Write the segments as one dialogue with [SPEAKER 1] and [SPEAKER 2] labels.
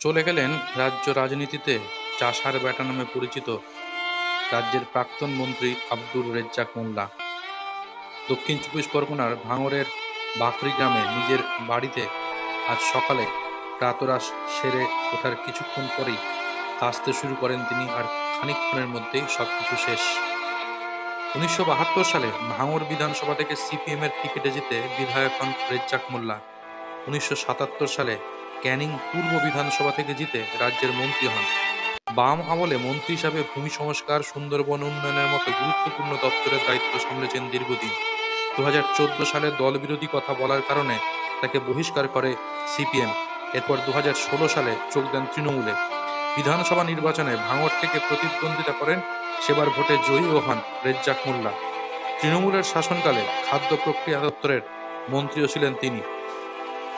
[SPEAKER 1] চলে গেলেন রাজ্য রাজনীতিতে চাষার বেটা নামে পরিচিত রাজ্যের প্রাক্তন মন্ত্রী আব্দুর রেজ্জাক মোল্লা। দক্ষিণ চব্বিশ পরগনার ভাঙরের বাকরি গ্রামে নিজের বাড়িতে আজ সকালে প্রাতরাশ সেরে ওঠার কিছুক্ষণ পরেই কাঁচতে শুরু করেন তিনি আর খানিকক্ষণের মধ্যেই সবকিছু শেষ। উনিশশো বাহাত্তর সালে ভাঙর বিধানসভা থেকে সিপিএমের টিকিটে জিতে বিধায়ক হন রেজ্জাক মোল্লা। উনিশশো সাতাত্তর সালে ক্যানিং পূর্ব বিধানসভা থেকে জিতে রাজ্যের মন্ত্রী হন। বাম আমলে মন্ত্রী হিসাবে ভূমি সংস্কার, সুন্দরবন উন্নয়নের মতো গুরুত্বপূর্ণ দপ্তরের দায়িত্ব সামলেছেন দীর্ঘদিন। দু হাজার চোদ্দ সালে দলবিরোধী কথা বলার কারণে তাকে বহিষ্কার করে সিপিএম। এরপর দু হাজার ষোলো সালে যোগ দেন তৃণমূলে। বিধানসভা নির্বাচনে ভাঙড় থেকে প্রতিদ্বন্দ্বিতা করেন, সেবার ভোটে জয়ীও হন রেজ্জাক মোল্লা। তৃণমূলের শাসনকালে খাদ্য প্রক্রিয়া দপ্তরের মন্ত্রীও ছিলেন তিনি।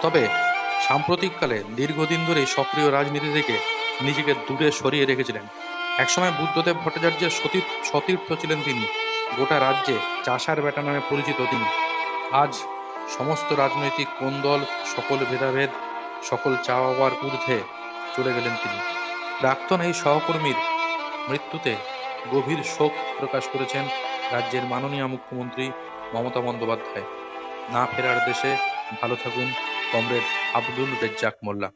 [SPEAKER 1] তবে সাম্প্রতিককালে দীর্ঘদিন ধরেই সক্রিয় রাজনীতি থেকে নিজেকে দূরে সরিয়ে রেখেছিলেন। একসময় বুদ্ধদেব ভট্টাচার্যের সতী সতীর্থ ছিলেন তিনি। গোটা রাজ্যে চাষার বেটা নামে পরিচিত তিনি। আজ সমস্ত রাজনৈতিক কোন দল সকল ভেদাভেদ, সকল চাওয়ার ঊর্ধ্বে চলে গেলেন তিনি। প্রাক্তন এই সহকর্মীর মৃত্যুতে গভীর শোক প্রকাশ করেছেন রাজ্যের মাননীয় মুখ্যমন্ত্রী মমতা বন্দ্যোপাধ্যায়। না ফেরার দেশে ভালো থাকুন কমরেড আব্দুল রেজ্জাক মোল্লা।